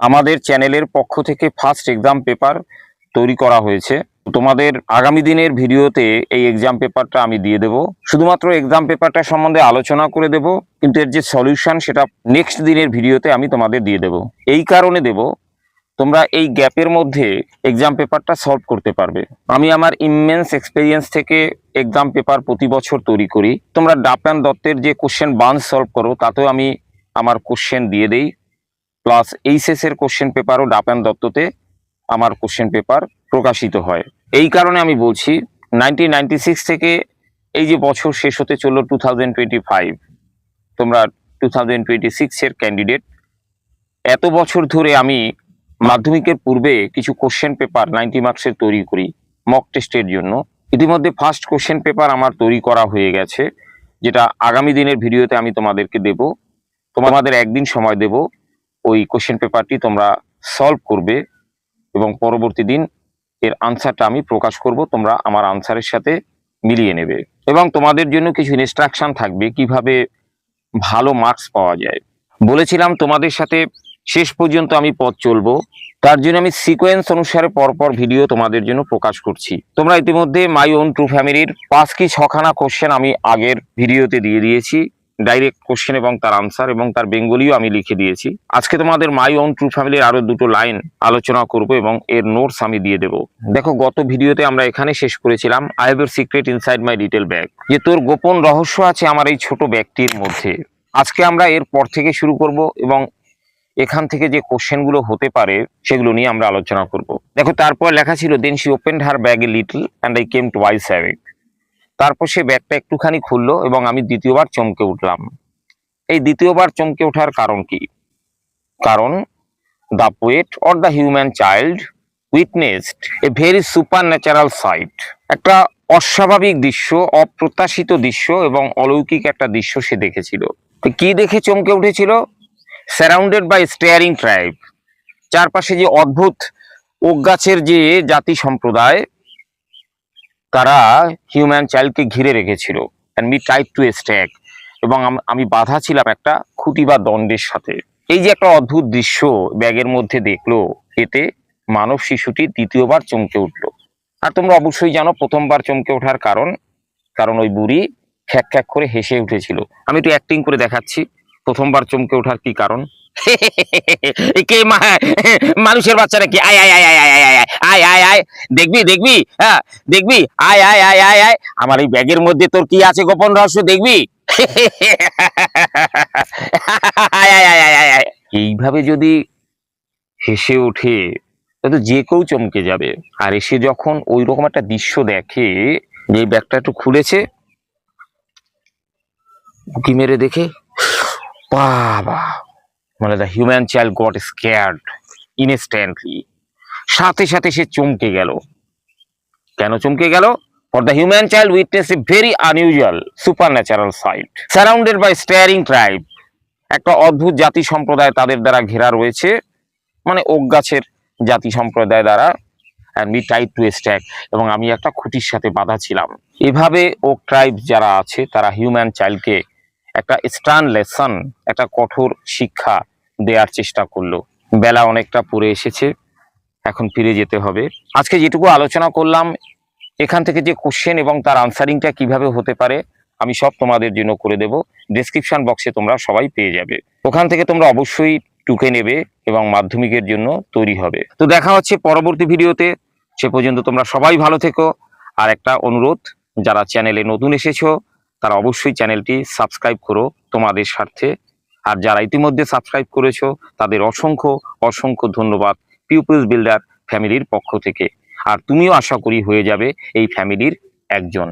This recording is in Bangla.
আমাদের চ্যানেলের পক্ষ থেকে ফার্স্ট এক্সাম পেপার তৈরি করা হয়েছে। তোমাদের আগামী দিনের ভিডিওতে এই এক্সাম পেপারটা আমি দিয়ে দেব। শুধুমাত্র এক্সাম পেপারটা সম্বন্ধে আলোচনা করে দেব, কিন্তু এর যে সলিউশন সেটা নেক্সট দিনের ভিডিওতে আমি তোমাদের দিয়ে দেব। এই কারণে দেব, তোমরা এই গ্যাপের মধ্যে এক্সাম পেপারটা সলভ করতে পারবে। আমি আমার ইমেন্স এক্সপিরিয়েন্স থেকে এক্সাম পেপার প্রতি বছর তৈরি করি। তোমরা ডাপান দত্তের যে কোশ্চেন বান্স সলভ করো, তাতেও আমি আমার কোশ্চেন দিয়ে দেই। প্লাস এইচএস এর কোশ্চেন পেপারও ডাপান দত্ততে আমার কোশ্চেন পেপার প্রকাশিত হয়। এই কারণে আমি বলছি নাইনটিন থেকে এই যে বছর শেষ হতে চলল টু তোমরা টু থাউজেন্ড সিক্সের ক্যান্ডিডেট এত বছর ধরে আমি মাধ্যমিকের পূর্বে কিছু কোশ্চেন পেপার নাইনটি মার্কসের তৈরি করি মক টেস্টের জন্য। ইতিমধ্যে ফার্স্ট কোশ্চেন পেপার আমার তৈরি করা হয়ে গেছে, যেটা আগামী দিনের ভিডিওতে আমি তোমাদেরকে দেব। তোমাদের একদিন সময় দেব। ওই কোশ্চেন পেপারটি তোমরা সলভ করবে এবং পরবর্তী দিন এর আনসারটা আমি প্রকাশ করব, তোমরা আমার আনসারের সাথে মিলিয়ে নেবে। এবং তোমাদের জন্য কিছু ইনস্ট্রাকশন থাকবে কীভাবে ভালো মার্কস পাওয়া যায়। বলেছিলাম তোমাদের সাথে শেষ পর্যন্ত আমি পথ চলবো, তার জন্য আমি সিকোয়েন্স অনুসারে পরপর ভিডিও তোমাদের জন্য প্রকাশ করছি। তোমরা ইতিমধ্যে মাই ওন ট্রু ফ্যামিলির পাঁচ কি ছখানা কোশ্চেন আমি আগের ভিডিওতে দিয়ে দিয়েছি। ডাইরেক্ট কোশ্চেন এবং তার আনসার এবং তার বেঙ্গলিও আমি লিখে দিয়েছি। আজকে তোমাদের মাই ওন ট্রু ফ্যামিলির আরও দুটো লাইন আলোচনা করব এবং এর নোটস আমি দিয়ে দেব। দেখো, গত ভিডিওতে আমরা এখানে শেষ করেছিলাম I have secret inside my detail bag যে তোর গোপন রহস্য আছে আমার এই ছোট ব্যাগটির মধ্যে। আজকে আমরা এর পর থেকে শুরু করব এবং এখান থেকে যে কোশ্চেনগুলো হতে পারে সেগুলো নিয়ে আমরা আলোচনা করব। দেখো, তারপর লেখা ছিল then she open her bag little and I came to wise havoc তারপর সে ব্যাগটা একটুখানি খুললো এবং আমি দ্বিতীয়বার চমকে উঠলাম। এই দ্বিতীয়বার চমকে ওঠার কারণ কি? কারণ the poet or the human child witnessed a very super natural sight একটা অস্বাভাবিক দৃশ্য, অপ্রত্যাশিত দৃশ্য এবং অলৌকিক একটা দৃশ্য সে দেখেছিল। কি দেখে চমকে উঠেছিল? সারাউন্ডেড বাই স্টেয়ারিং ট্রাইব চারপাশে যে অদ্ভুত ওক গাছের যে জাতি সম্প্রদায় তারা হিউম্যান চাইল্ডকে ঘিরে রেখেছিল। And me try to stack এবং আমি বাধা ছিলাম একটা খুঁটি বা দণ্ডের সাথে। এই যে একটা অদ্ভুত দৃশ্য ব্যাগের মধ্যে দেখল, এতে মানব শিশুটি দ্বিতীয়বার চমকে উঠল। আর তোমরা অবশ্যই জানো, প্রথমবার চমকে ওঠার কারণ কারণ ওই বুড়ি খ্যাক খ্যাক করে হেসে উঠেছিল। আমি একটু অ্যাক্টিং করে দেখাচ্ছি, প্রথমবার চমকে ওঠার কি কারণ? কে মানুষের বাচ্চারা কি আয় আয় আয় আয় আয় আয় আয় আয় আয় দেখবি দেখবি হ্যাঁ দেখবি আয় আয় আয় আয় আয় আমার এই ব্যাগের মধ্যে তোর কি আছে গোপন রহস্য দেখবি আয় আয় আয় আয় আয়। এইভাবে যদি হেসে ওঠে তো যে কেউ চমকে যাবে আর এসে যখন ওই রকম একটা দৃশ্য দেখে যে ব্যাগটা একটু খুলেছে উকি মেরে দেখে বাবা মানে the human child got scared instantly সাথে সাথে সে চমকে গেল। কেন চমকে গেল? For the human child witness a very unusual super natural sight surrounded by staring tribe একটা অদ্ভুত জাতি সম্প্রদায় তাদের দ্বারা ঘেরা রয়েছে। মানে ওক গাছের জাতি সম্প্রদায় দ্বারা। And me tight to stack এবং আমি একটা খুঁটির সাথে বাধা ছিলাম। এভাবে ওক ট্রাইব যারা আছে, তারা হিউম্যান চাইল্ডকে একটা স্টার্ন লেসন, একটা কঠোর শিক্ষা দেওয়ার চেষ্টা করল। বেলা অনেকটা পড়ে এসেছে, এখন ফিরে যেতে হবে। আজকে যেটুকু আলোচনা করলাম, এখান থেকে যে কোশ্চেন এবং তার আনসারিংটা কীভাবে হতে পারে, আমি সব তোমাদের জন্য করে দেব। ডেসক্রিপশন বক্সে তোমরা সবাই পেয়ে যাবে। ওখান থেকে তোমরা অবশ্যই টুকে নেবে এবং মাধ্যমিকের জন্য তৈরি হবে। তো দেখা হচ্ছে পরবর্তী ভিডিওতে। সে পর্যন্ত তোমরা সবাই ভালো থেকো। আর একটা অনুরোধ, যারা চ্যানেলে নতুন এসেছ তারা অবশ্যই চ্যানেলটি সাবস্ক্রাইব করো তোমাদের স্বার্থে। আর যারা ইতিমধ্যে সাবস্ক্রাইব করেছ, তাদের অসংখ্য অসংখ্য ধন্যবাদ পিউপলস বিল্ডার ফ্যামিলির পক্ষ থেকে। আর তুমিও আশা করি হয়ে যাবে এই ফ্যামিলির একজন।